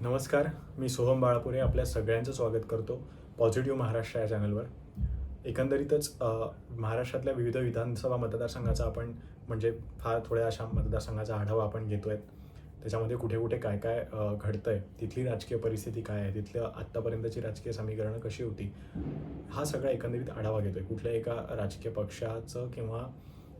नमस्कार मी सोहम बाळापुरे आपल्या सगळ्यांचं स्वागत करतो पॉझिटिव्ह महाराष्ट्र या चॅनलवर. एकंदरीतच महाराष्ट्रातल्या विविध विधानसभा मतदारसंघाचा आपण म्हणजे फार थोड्या अशा मतदारसंघाचा आढावा आपण घेतो आहे त्याच्यामध्ये कुठे कुठे काय काय घडतं आहे तिथली राजकीय परिस्थिती काय आहे तिथलं आत्तापर्यंतची राजकीय समीकरणं कशी होती हा सगळा एकंदरीत आढावा घेतो आहे कुठल्या एका राजकीय पक्षाचं किंवा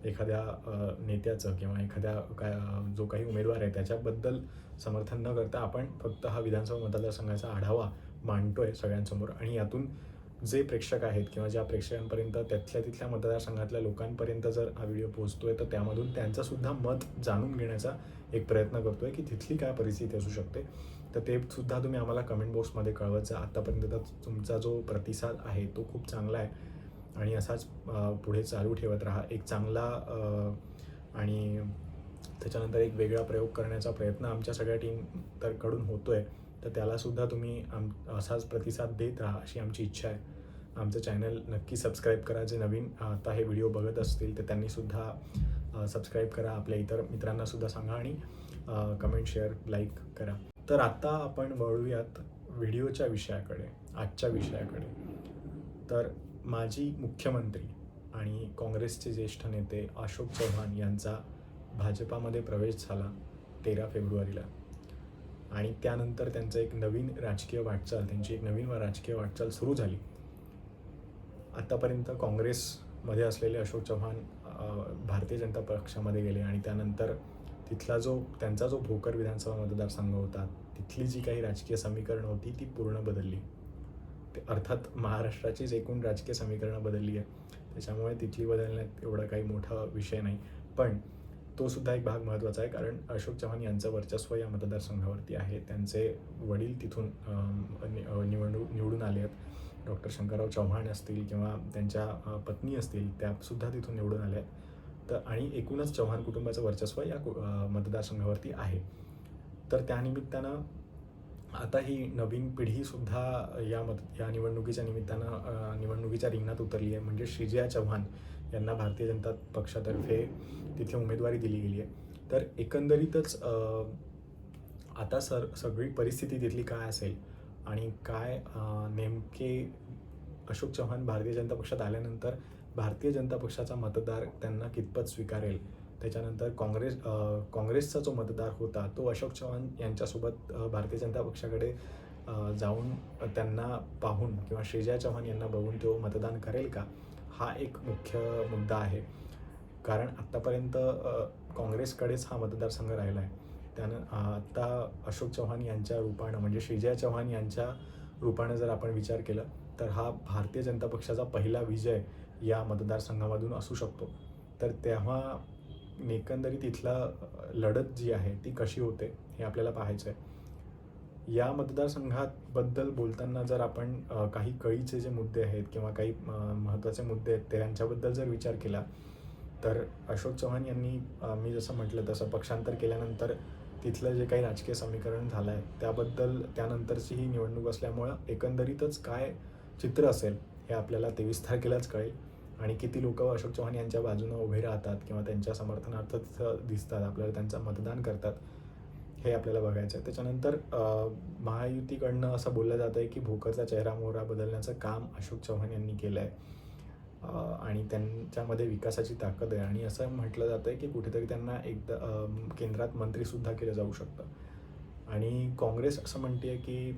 एखाद्या नेत्याचं किंवा एखाद्या काय जो काही उमेदवार आहे त्याच्याबद्दल समर्थन न करता आपण फक्त हा विधानसभा मतदारसंघाचा आढावा मांडतोय सगळ्यांसमोर. आणि यातून जे प्रेक्षक आहेत किंवा ज्या प्रेक्षकांपर्यंत त्यातल्या तिथल्या मतदारसंघातल्या लोकांपर्यंत जर हा व्हिडिओ पोहोचतोय तर त्यामधून त्यांचंसुद्धा मत जाणून घेण्याचा एक प्रयत्न करतोय की तिथली काय परिस्थिती असू शकते. तर ते सुद्धा तुम्ही आम्हाला कमेंट बॉक्समध्ये कळवत जा. आत्तापर्यंत तुमचा जो प्रतिसाद आहे तो खूप चांगला आहे. आणि असाच पुढे चालू ठेवत राहा. एक चांगला आणि त्याच्यानंतर एक वेगळा प्रयोग करण्याचा प्रयत्न आमच्या सगळ्या टीम तर कडून होतोय. तर त्यालासुद्धा तुम्ही आम असाच प्रतिसाद देत राहा अशी आमची इच्छा आहे. आमचं चॅनल नक्की सबस्क्राईब करा. जे नवीन आता हे व्हिडिओ बघत असतील तर त्यांनीसुद्धा सबस्क्राईब करा. आपल्या इतर मित्रांनासुद्धा सांगा आणि कमेंट शेअर लाईक करा. तर आत्ता आपण वळूयात व्हिडिओच्या विषयाकडे आजच्या विषयाकडे. तर माजी मुख्यमंत्री आणि काँग्रेसचे ज्येष्ठ नेते अशोक चव्हाण यांचा भाजपामध्ये प्रवेश झाला तेरा फेब्रुवारीला. आणि त्यानंतर त्यांचं एक नवीन राजकीय वाटचाल त्यांची एक नवीन राजकीय वाटचाल सुरू झाली. आत्तापर्यंत काँग्रेसमध्ये असलेले अशोक चव्हाण भारतीय जनता पक्षामध्ये गेले आणि त्यानंतर तिथला जो त्यांचा जो भोकर विधानसभा मतदारसंघ होता तिथली जी काही राजकीय समीकरणं होती ती पूर्ण बदलली. ते अर्थात महाराष्ट्राचीच एकूण राजकीय समीकरणं बदलली आहे त्याच्यामुळे तिथली बदलण्यात एवढा काही मोठा विषय नाही. पण तो सुद्धा एक भाग महत्त्वाचा आहे कारण अशोक चव्हाण यांचं वर्चस्व या मतदारसंघावरती आहे. त्यांचे वडील तिथून नि- निवडणूक निवडून आले आहेत. डॉक्टर शंकरराव चव्हाण असतील किंवा त्यांच्या पत्नी असतील त्यासुद्धा तिथून निवडून आल्या आहेत. तर आणि एकूणच चव्हाण कुटुंबाचं वर्चस्व या कु- मतदारसंघावरती आहे. तर त्यानिमित्तानं आता ही नवीन पिढीसुद्धा या मत या निवडणुकीच्या निमित्तानं निवडणुकीच्या रिंगणात उतरली आहे. म्हणजे श्रीजया चव्हाण यांना भारतीय जनता पक्षातर्फे तिथे उमेदवारी दिली गेली आहे. तर एकंदरीतच आता सर सगळी परिस्थिती तिथली काय असेल आणि काय नेमके अशोक चव्हाण भारतीय जनता पक्षात आल्यानंतर भारतीय जनता पक्षाचा मतदार त्यांना कितपत स्वीकारेल? त्याच्यानंतर काँग्रेस काँग्रेसचा जो मतदार होता तो अशोक चव्हाण यांच्यासोबत भारतीय जनता पक्षाकडे जाऊन त्यांना पाहून किंवा श्रीजया चव्हाण यांना बघून तो मतदान करेल का? हा एक मुख्य मुद्दा आहे. कारण आत्तापर्यंत काँग्रेसकडेच हा मतदारसंघ राहिला आहे त्यानं आत्ता अशोक चव्हाण यांच्या रूपानं म्हणजे श्रीजया चव्हाण यांच्या रूपानं जर आपण विचार केला तर हा भारतीय जनता पक्षाचा पहिला विजय या मतदारसंघामधून असू शकतो. तर तेव्हा एकंदरीत इथला लढत जी आहे ती कशी होते हे आपल्याला पाहायचं आहे या मतदारसंघाबद्दल बोलताना जर आपण काही कळीचे जे मुद्दे आहेत किंवा काही महत्त्वाचे मुद्दे आहेत त्यांच्याबद्दल जर विचार केला तर अशोक चव्हाण यांनी मी जसं म्हटलं तसं पक्षांतर केल्यानंतर तिथलं जे काही राजकीय समीकरण झालं आहे त्याबद्दल त्यानंतरची ही निवडणूक असल्यामुळं एकंदरीतच काय चित्र असेल हे आपल्याला तेवीस तारखेलाच कळेल. आणि किती लोक अशोक चव्हाण यांच्या बाजूनं उभे राहतात किंवा त्यांच्या समर्थनार्थ तिथं दिसतात आपल्याला त्यांचं मतदान करतात हे आपल्याला बघायचं आहे. त्याच्यानंतर महायुतीकडनं असं बोललं जातं आहे की भोकरचा चेहरा मोहरा बदलण्याचं काम अशोक चव्हाण यांनी केलं आहे आणि त्यांच्यामध्ये विकासाची ताकद आहे. आणि असं म्हटलं जातं आहे की कुठेतरी त्यांना एकदा केंद्रात मंत्रीसुद्धा केलं जाऊ शकतं. आणि काँग्रेस असं म्हणते आहे की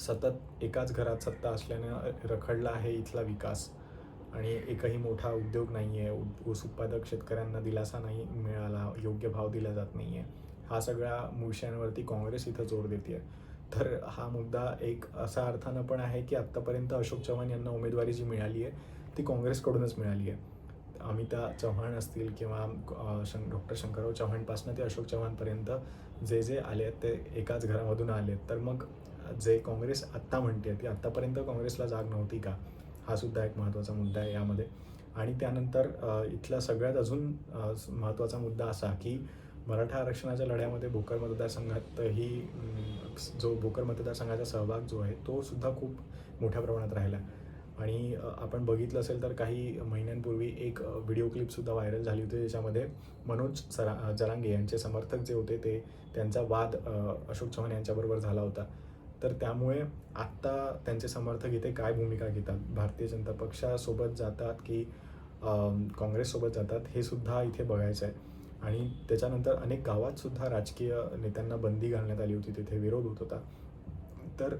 सतत एकाच घरात सत्ता असल्यानं रखडला आहे इथला विकास. आणि एकही मोठा उद्योग नाही आहे ऊस उत्पादक शेतकऱ्यांना दिलासा नाही मिळाला योग्य भाव दिला जात नाही आहे हा सगळ्या विषयांवरती काँग्रेस इथं जोर देते तर हा मुद्दा एक असा अर्थानं पण आहे की आत्तापर्यंत अशोक चव्हाण यांना उमेदवारी जी मिळाली आहे ती काँग्रेसकडूनच मिळाली आहे. अमिता चव्हाण असतील किंवा शं डॉक्टर शंकरराव चव्हाणपासून ते अशोक चव्हाणपर्यंत जे जे आले आहेत ते एकाच घरामधून आले आहेत. तर मग जे काँग्रेस आत्ता म्हणते ती आत्तापर्यंत काँग्रेसला जाग नव्हती का? हा सुद्धा एक महत्त्वाचा मुद्दा आहे यामध्ये. आणि त्यानंतर इथला सगळ्यात अजून महत्त्वाचा मुद्दा असा की मराठा आरक्षणाच्या लढ्यामध्ये भोकर मतदारसंघातही जो भोकर मतदारसंघाचा सहभाग जो आहे तो सुद्धा खूप मोठ्या प्रमाणात राहिला. आणि आपण बघितलं असेल तर काही महिन्यांपूर्वी एक व्हिडिओ क्लिपसुद्धा व्हायरल झाली होती ज्याच्यामध्ये मनोज सरा जरांगे यांचे समर्थक जे होते ते त्यांचा वाद अशोक चव्हाण यांच्याबरोबर झाला होता. तर त्यामुळे आत्ता त्यांचे समर्थक इथे काय भूमिका घेतात? भारतीय जनता पक्षासोबत जातात की काँग्रेससोबत जातात? हे सुद्धा इथे बघायचं आहे आणि त्याच्यानंतर अनेक गावात सुद्धा राजकीय नेत्यांना बंदी घालण्यात आली होती. तिथे विरोध होत होता. तर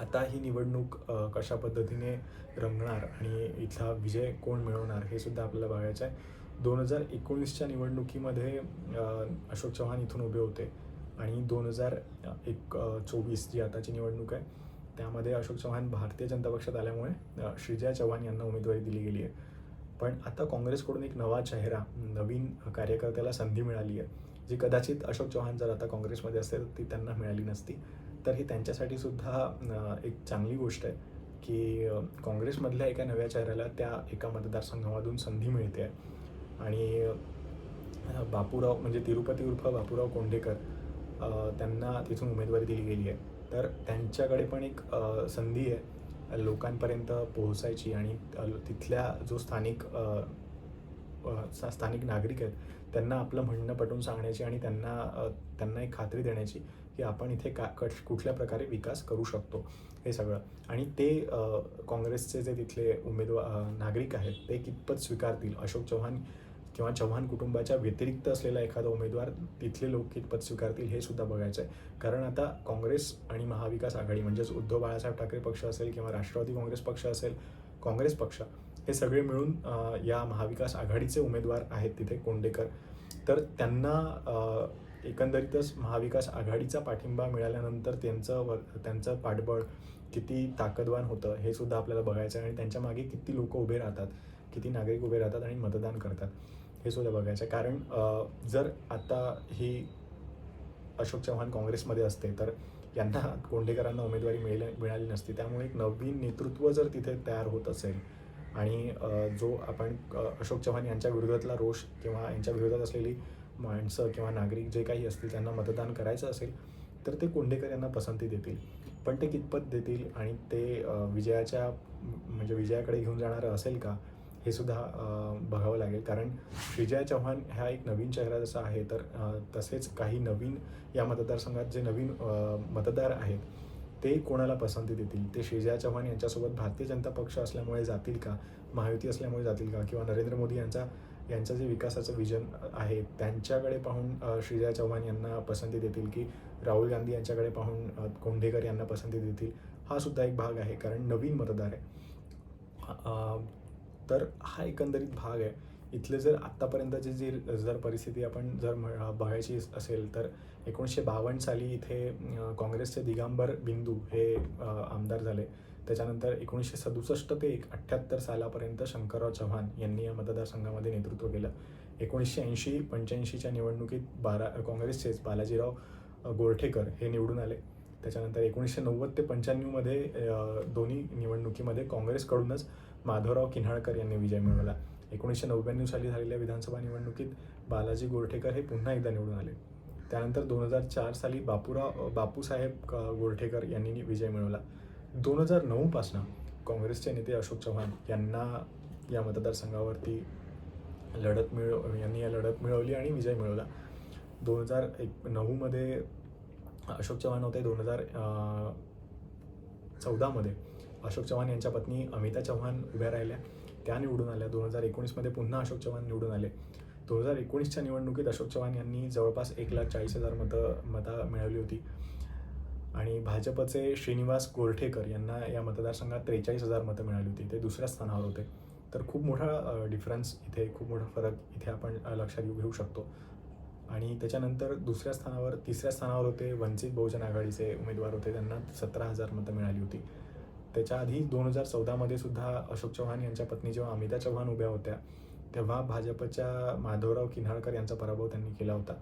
आता ही निवडणूक कशा पद्धतीने रंगणार आणि इथला विजय कोण मिळवणार हे सुद्धा आपल्याला बघायचं आहे दोन हजार एकोणीसच्या निवडणुकीमध्ये अशोक चव्हाण इथून उभे होते. आणि दोन हजार एक चोवीस जी आताची निवडणूक आहे त्यामध्ये अशोक चव्हाण भारतीय जनता पक्षात आल्यामुळे श्रीजया चव्हाण यांना उमेदवारी दिली गेली आहे. पण आता काँग्रेसकडून एक नवा चेहरा नवीन कार्यकर्त्याला संधी मिळाली आहे जी कदाचित अशोक चव्हाण जर आता काँग्रेसमध्ये असेल ती त्यांना मिळाली नसती. तर ही त्यांच्यासाठी सुद्धा एक चांगली गोष्ट आहे की काँग्रेसमधल्या एका नव्या चेहऱ्याला त्या एका मतदारसंघामधून संधी मिळते. आहे आणि बापूराव म्हणजे तिरुपती उर्फ बापूराव कोंडेकर त्यांना तिथून उमेदवारी दिली गेली आहे. तर त्यांच्याकडे पण एक संधी आहे लोकांपर्यंत पोहोचायची आणि तिथल्या जो स्थानिक स्थानिक नागरिक आहेत त्यांना आपलं म्हणणं पटवून सांगण्याची आणि त्यांना त्यांना एक खात्री देण्याची की आपण इथे का कश कुठल्या प्रकारे विकास करू शकतो हे सगळं. आणि ते काँग्रेसचे जे तिथले उमेदवार नागरिक आहेत ते कितपत स्वीकारतील? अशोक चव्हाण किंवा चव्हाण कुटुंबाच्या व्यतिरिक्त असलेला एखादा उमेदवार तिथले लोक कितपत स्वीकारतील हे सुद्धा बघायचं आहे कारण आता काँग्रेस आणि महाविकास आघाडी म्हणजेच उद्धव बाळासाहेब ठाकरे पक्ष असेल किंवा राष्ट्रवादी काँग्रेस पक्ष असेल काँग्रेस पक्ष हे सगळे मिळून या महाविकास आघाडीचे उमेदवार आहेत तिथे कोंडेकर. तर त्यांना एकंदरीतच महाविकास आघाडीचा पाठिंबा मिळाल्यानंतर त्यांचं व त्यांचं पाठबळ किती ताकदवान होतं हे सुद्धा आपल्याला बघायचं आहे आणि त्यांच्या मागे किती लोक उभे राहतात किती नागरिक उभे राहतात आणि मतदान करतात. हे सुद्धा बघायचं आहे. कारण जर आता ही अशोक चव्हाण काँग्रेसमध्ये असते तर यांना कोंडेकरांना उमेदवारी मिळेल मिळाली नसती. त्यामुळे एक नवीन नेतृत्व जर तिथे तयार होत असेल आणि जो आपण अशोक चव्हाण यांच्या विरोधातला रोष किंवा यांच्या विरोधात असलेली माणसं किंवा नागरिक जे काही असतील त्यांना मतदान करायचं असेल तर ते कोंडेकर यांना पसंती देतील. पण ते कितपत देतील आणि ते विजयाच्या म्हणजे विजयाकडे घेऊन जाणारं असेल का? हे सुद्धा बघावं लागेल. कारण श्रीजया चव्हाण ह्या एक नवीन चेहरा जसा आहे तर तसेच काही नवीन या मतदारसंघात जे नवीन मतदार आहेत ते कोणाला पसंती देतील? ते श्रीजया चव्हाण यांच्यासोबत भारतीय जनता पक्ष असल्यामुळे जातील का? महायुती असल्यामुळे जातील का? किंवा नरेंद्र मोदी यांचा यांचं जे विकासाचं विजन आहे त्यांच्याकडे पाहून श्रीजया चव्हाण यांना पसंती देतील की राहुल गांधी यांच्याकडे पाहून कोंढेकर यांना पसंती देतील? हा सुद्धा एक भाग आहे कारण नवीन मतदार आहे. तर हा एकंदरीत भाग आहे. इथले जर आत्तापर्यंतची जी जर परिस्थिती आपण जर बघायची असेल तर एकोणीसशे बावन्न साली इथे काँग्रेसचे दिगंबर बिंदू हे आमदार झाले. त्याच्यानंतर एकोणीसशे सदुसष्ट ते एक अठ्ठ्याहत्तर सालापर्यंत शंकरराव चव्हाण यांनी या मतदारसंघामध्ये नेतृत्व केलं. एकोणीसशे ऐंशी पंच्याऐंशीच्या निवडणुकीत बारा काँग्रेसचेच बालाजीराव गोरठेकर हे निवडून आले. त्याच्यानंतर एकोणीसशे नव्वद ते पंच्याण्णवमध्ये दोन्ही निवडणुकीमध्ये काँग्रेसकडूनच माधवराव किन्हाळकर यांनी विजय मिळवला. एकोणीसशे नव्याण्णव साली झालेल्या विधानसभा निवडणुकीत बालाजी गोरठेकर हे पुन्हा एकदा निवडून आले. त्यानंतर दोन हजार चार साली बापूराव बापूसाहेब गोरठेकर यांनी विजय मिळवला. दोन हजार नऊपासनं काँग्रेसचे नेते अशोक चव्हाण यांना या मतदारसंघावरती लढत मिळव यांनी या लढत मिळवली आणि विजय मिळवला. दोन हजार एक नऊमध्ये अशोक चव्हाण होते. दोन हजार चौदामध्ये अशोक चव्हाण यांच्या पत्नी अमिता चव्हाण उभ्या राहिल्या. त्या निवडून आल्या. दोन हजार एकोणीसमध्ये पुन्हा अशोक चव्हाण निवडून आले. दोन हजार एकोणीसच्या निवडणुकीत अशोक चव्हाण यांनी जवळपास एक लाख चाळीस हजार मतं मतं मिळवली होती. आणि भाजपचे श्रीनिवास गोरठेकर यांना या मतदारसंघात त्रेचाळीस हजार मतं मिळाली होती. ते दुसऱ्या स्थानावर होते. तर खूप मोठा डिफरन्स इथे खूप मोठा फरक इथे आपण लक्षात घेऊ शकतो. आणि त्याच्यानंतर दुसऱ्या स्थानावर तिसऱ्या स्थानावर होते वंचित बहुजन आघाडीचे उमेदवार होते. त्यांना सतरा हजार मतं मिळाली होती. त्याच्या आधी दोन हजार चौदामध्ये सुद्धा अशोक चव्हाण यांच्या पत्नी जेव्हा अमिता चव्हाण उभ्या होत्या तेव्हा भाजपच्या माधवराव किन्हाळकर यांचा पराभव त्यांनी केला होता.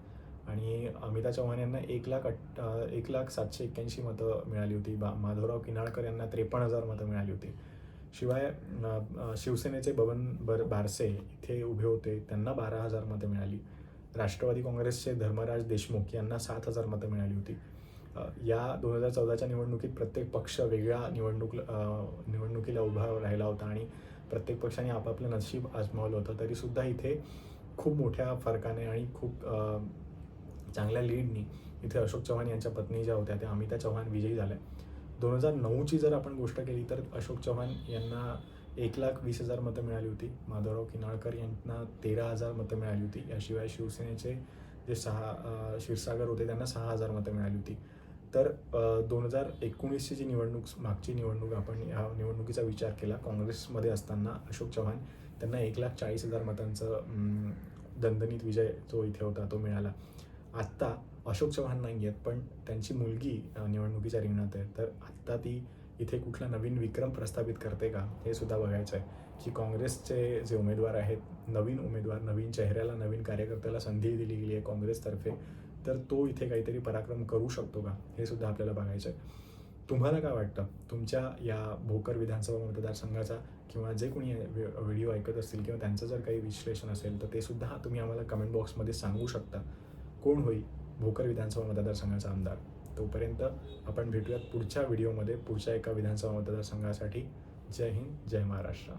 आणि अमिता चव्हाण यांना एक लाख अठ एक लाख सातशे एक्क्याऐंशी मतं मिळाली होती. बा माधवराव किन्हाळकर यांना त्रेपन्न हजार मतं मिळाली होती. शिवाय शिवसेनेचे बबन बर बारसे इथे उभे होते त्यांना बारा हजार मतं मिळाली. राष्ट्रवादी काँग्रेसचे धर्मराज देशमुख यांना सात हजार मतं मिळाली होती. या दोन हजार चौदाच्या निवडणुकीत प्रत्येक पक्ष वेगळ्या निवडणूक निवडणुकीला उभा राहिला होता आणि प्रत्येक पक्षाने आपापलं नशीब आजमावलं होतं. तरीसुद्धा इथे खूप मोठ्या फरकाने आणि खूप चांगल्या लीडनी इथे अशोक चव्हाण यांच्या पत्नी ज्या होत्या त्या अमिता चव्हाण विजयी झाल्या. दोन हजार नऊची जर आपण गोष्ट केली तर अशोक चव्हाण यांना एक लाख वीस हजार मतं मिळाली होती. माधवराव किनाळकर यांना तेरा हजार मतं मिळाली होती. याशिवाय शिवसेनेचे जे सहा क्षीरसागर होते त्यांना सहा हजार मतं मिळाली होती. तर दोन हजार एकोणीसची जी निवडणूक मागची निवडणूक आपण या निवडणुकीचा विचार केला काँग्रेसमध्ये असताना अशोक चव्हाण त्यांना एक लाख चाळीस हजार मतांचं दणदणीत विजय जो इथे होता तो मिळाला. आत्ता अशोक चव्हाण नाही आहेत पण त्यांची मुलगी निवडणुकीच्या रिंगणात आहे. तर आत्ता ती इथे कुठला नवीन विक्रम प्रस्थापित करते का हे सुद्धा बघायचं आहे. की काँग्रेसचे जे उमेदवार आहेत नवीन उमेदवार नवीन चेहऱ्याला नवीन कार्यकर्त्याला संधी दिली गेली आहे काँग्रेसतर्फे तर तो इथे काहीतरी पराक्रम करू शकतो का? हे सुद्धा आपल्याला बघायचं आहे तुम्हाला काय वाटतं? तुमच्या या भोकर विधानसभा मतदारसंघाचा किंवा जे कोणी व्हिडिओ ऐकत असतील किंवा त्यांचं जर काही विश्लेषण असेल तर ते सुद्धा तुम्ही आम्हाला कमेंट बॉक्समध्ये सांगू शकता. कोण होईल भोकर विधानसभा मतदारसंघाचा आमदार? तोपर्यंत आपण भेटूयात पुढच्या व्हिडिओमध्ये पुढच्या एका विधानसभा मतदारसंघासाठी. जय हिंद जय महाराष्ट्र.